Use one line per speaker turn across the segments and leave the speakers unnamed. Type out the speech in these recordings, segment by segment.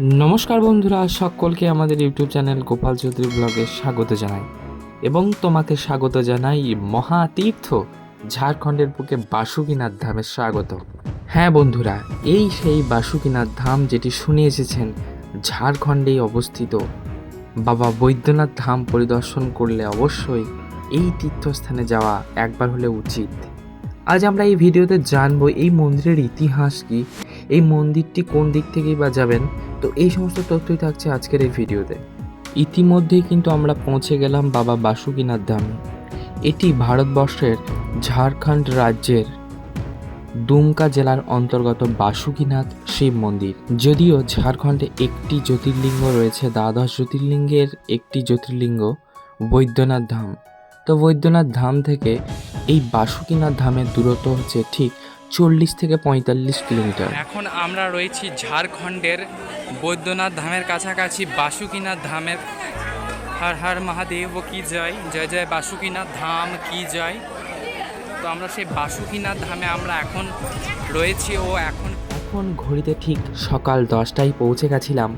নমস্কার বন্ধুরা, সকলকে আমাদের ইউটিউব চ্যানেল গোপাল চৌধুরী ব্লগে স্বাগত জানাই। এবং তোমাকে স্বাগত জানাই মহাতীর্থ ঝাড়খণ্ডের বুকে বাসুকিনাথ ধামে স্বাগত। হ্যাঁ বন্ধুরা, এই সেই বাসুকিনাথ ধাম যেটি শুনে এসেছেন ঝাড়খণ্ডেই অবস্থিত। বাবা বৈদ্যনাথ ধাম পরিদর্শন করলে অবশ্যই এই তীর্থস্থানে যাওয়া একবার হলে উচিত। আজ আমরা এই ভিডিওতে জানব এই মন্দিরের ইতিহাস কি এই মন্দিরটি কোন দিক থেকেই বা যাবেন? তো এই সমস্ত তথ্যই থাকছে আজকের এই ভিডিওতে। ইতিমধ্যেই কিন্তু আমরা পৌঁছে গেলাম বাবা বাসুকিনাথ ধামে। এটি ভারতবর্ষের ঝাড়খণ্ড রাজ্যের দুমকা জেলার অন্তর্গত বাসুকিনাথ শিব মন্দির। যদিও ঝাড়খণ্ডে একটি জ্যোতির্লিঙ্গ রয়েছে, দ্বাদশ জ্যোতির্লিঙ্গের একটি জ্যোতির্লিঙ্গ বৈদ্যনাথ ধাম। তো বৈদ্যনাথ ধাম থেকে এই বাসুকিনাথ ধামের দূরত্ব হচ্ছে ঠিক চল্লিশ থেকে পঁয়তাল্লিশ কিলোমিটার।
এখন আমরা রয়েছি ঝাড়খণ্ডের বৈদ্যনাথ ধামের কাছাকাছি বাসুকিনাথ ধামের। হর হর মহাদেব কি জয়? জয় জয় বাসুকিনাথ ধাম কি জয়? তো আমরা সেই বাসুকিনাথ ধামে আমরা এখন রয়েছি ও এখন
এখন ঘড়িতে ঠিক সকাল দশটায় পৌঁছে গেছিলাম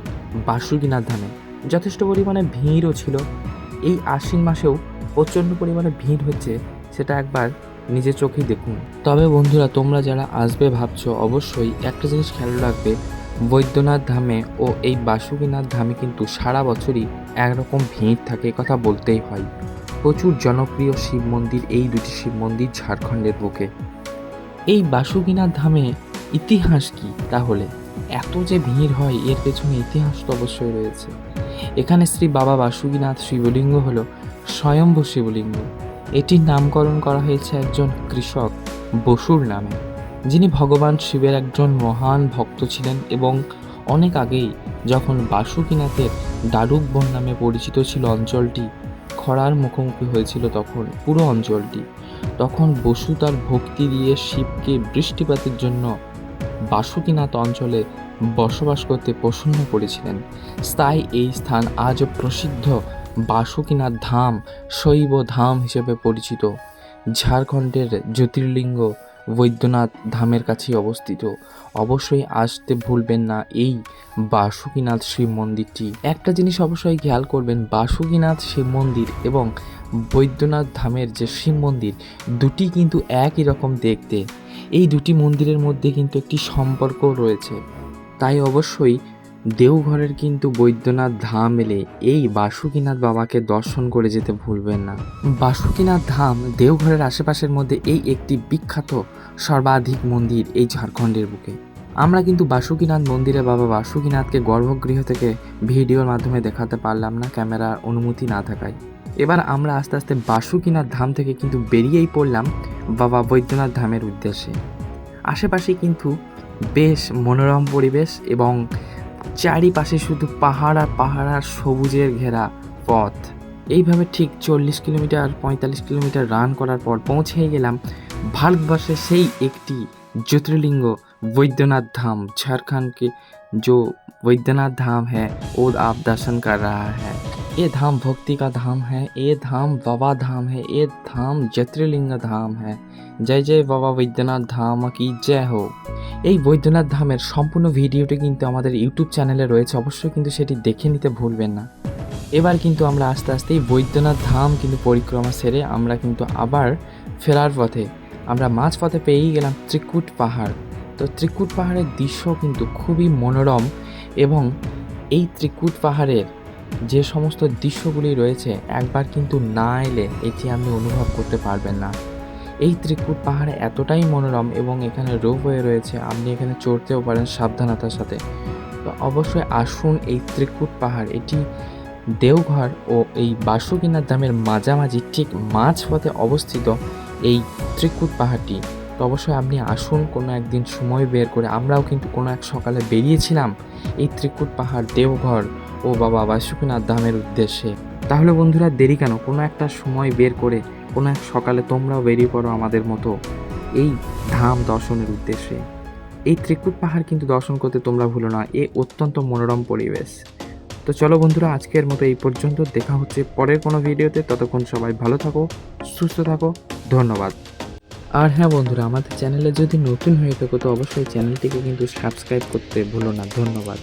বাসুকিনাথ ধামে। যথেষ্ট পরিমাণে ভিড়ও ছিল। এই আশ্বিন মাসেও প্রচণ্ড পরিমাণে ভিড় হচ্ছে সেটা একবার নিজের চোখে দেখুন। তবে বন্ধুরা, তোমরা যারা আসবে ভাবছ, অবশ্যই একটা জিনিস খেয়াল রাখবে, বৈদ্যনাথ ধামে ও এই বাসুকিনাথ ধামে কিন্তু সারা বছরই একরকম ভিড় থাকে কথা বলতেই হয়। প্রচুর জনপ্রিয় শিব মন্দির, এই দুটি শিব মন্দির ঝাড়খণ্ডের বুকে। এই বাসুকিনাথ ধামে ইতিহাস কি তাহলে? এত যে ভিড় হয়, এর পেছনে ইতিহাস তো অবশ্যই রয়েছে। এখানে শ্রী বাবা বাসুকিনাথ শিবলিঙ্গ হল স্বয়ম্ভু শিবলিঙ্গ। এটির নামকরণ করা হয়েছে একজন কৃষক বসুর নামে, যিনি ভগবান শিবের একজন মহান ভক্ত ছিলেন এবং অনেক আগেই যখন বাসুকিনাথের দারুকবন নামে পরিচিত ছিল অঞ্চলটি, খরার মুখোমুখি হয়েছিল তখন পুরো অঞ্চলটি, তখন বসু তার ভক্তি দিয়ে শিবকে বৃষ্টিপাতের জন্য বাসুকিনাথ অঞ্চলে বসবাস করতে প্রসন্ন করেছিলেন। তাই এই স্থান আজও প্রসিদ্ধ বাসুকিনাথ ধাম শৈব ধাম হিসেবে পরিচিত। ঝাড়খণ্ডের জ্যোতির্লিঙ্গ বৈদ্যনাথ ধামের কাছেই অবস্থিত। অবশ্যই আসতে ভুলবেন না এই বাসুকিনাথ শিব মন্দিরটি। একটা জিনিস অবশ্যই খেয়াল করবেন, বাসুকিনাথ শিব মন্দির এবং বৈদ্যনাথ ধামের যে শিব মন্দির, দুটি কিন্তু একই রকম দেখতে। এই দুটি মন্দিরের মধ্যে কিন্তু একটি সম্পর্ক রয়েছে। তাই অবশ্যই দেওঘরের কিন্তু বৈদ্যনাথ ধাম এলে এই বাসুকিনাথ বাবাকে দর্শন করে যেতে ভুলবেন না। বাসুকিনাথ ধাম দেওঘরের আশেপাশের মধ্যে এই একটি বিখ্যাত সর্বাধিক মন্দির এই ঝাড়খণ্ডের বুকে। আমরা কিন্তু বাসুকিনাথ মন্দিরে বাবা বাসুকিনাথকে গর্ভগৃহ থেকে ভিডিওর মাধ্যমে দেখাতে পারলাম না, ক্যামেরার অনুমতি না থাকায়। এবার আমরা আস্তে আস্তে বাসুকিনাথ ধাম থেকে কিন্তু বেরিয়েই পড়লাম বাবা বৈদ্যনাথ ধামের উদ্দেশ্যে। আশেপাশে কিন্তু বেশ মনোরম পরিবেশ এবং চারিপাশে শুধু পাহাড় আর পাহাড় আর সবুজের ঘেরা পথ এইভাবে ঠিক চল্লিশ কিলোমিটার পঁয়তাল্লিশ কিলোমিটার রান করার পর পৌঁছে গেলাম ভারতবর্ষের সেই একটি ज्योतिर्लिंग वैद्यनाथ धाम झारखंड के जो वैद्यनाथ धाम है वो आप दर्शन कर रहा है ये धाम भक्ति का धाम है ये धाम बाबा धाम है ये धाम ज्योतिर्लिंग धाम है জয় জয় বাবা বৈদ্যনাথ ধাম কি জয় হো এই বৈদ্যনাথ ধামের সম্পূর্ণ ভিডিওটি কিন্তু আমাদের ইউটিউব চ্যানেলে রয়েছে, অবশ্যই কিন্তু সেটি দেখে নিতে ভুলবেন না। এবার কিন্তু আমরা আস্তে আস্তে এই বৈদ্যনাথ ধাম কিন্তু পরিক্রমা সেরে আমরা কিন্তু আবার ফেরার পথে, আমরা মাঝ পথে পেয়েই গেলাম ত্রিকুট পাহাড়। তো ত্রিকুট পাহাড়ের দৃশ্য কিন্তু খুবই মনোরম এবং এই ত্রিকুট পাহাড়ের যে সমস্ত দৃশ্যগুলি রয়েছে, একবার কিন্তু না এলে এটি আপনি অনুভব করতে পারবেন না। এই ত্রিকুট পাহাড়ে এতটাই মনোরম এবং এখানে রোপওয়ে রয়েছে, আপনি এখানে চড়তেও পারেন সাবধানতার সাথে। তো অবশ্যই আসুন এই ত্রিকুট পাহাড়, এটি দেওঘর ও এই বাসুকিনাথ ধামের মাঝামাঝি ঠিক মাঝপথে অবস্থিত এই ত্রিকুট পাহাড়টি। তো অবশ্যই আপনি আসুন, কোনো একদিন সময় বের করে, আমরাও কিন্তু কোনো এক সকালে বেরিয়েছিলাম এই ত্রিকুট পাহাড়, দেওঘর ও বাবা বাসুকিনাথ ধামের উদ্দেশ্যে। তাহলে বন্ধুরা দেরি কেন? কোনো একটা সময় বের করে কোনো এক সকালে তোমরাও বেরিয়ে পড়ো আমাদের মতো এই ধাম দর্শনের উদ্দেশ্যে। এই ত্রিকুট পাহাড় কিন্তু দর্শন করতে তোমরা ভুলো না, এ অত্যন্ত মনোরম পরিবেশ। তো চলো বন্ধুরা, আজকের মতো এই পর্যন্ত, দেখা হচ্ছে পরের কোনো ভিডিওতে, ততক্ষণ সবাই ভালো থাকো, সুস্থ থাকো, ধন্যবাদ। আর হ্যাঁ বন্ধুরা, আমাদের চ্যানেলে যদি নতুন হয়ে থাকো, তো অবশ্যই চ্যানেলটিকে কিন্তু সাবস্ক্রাইব করতে ভুলো না, ধন্যবাদ।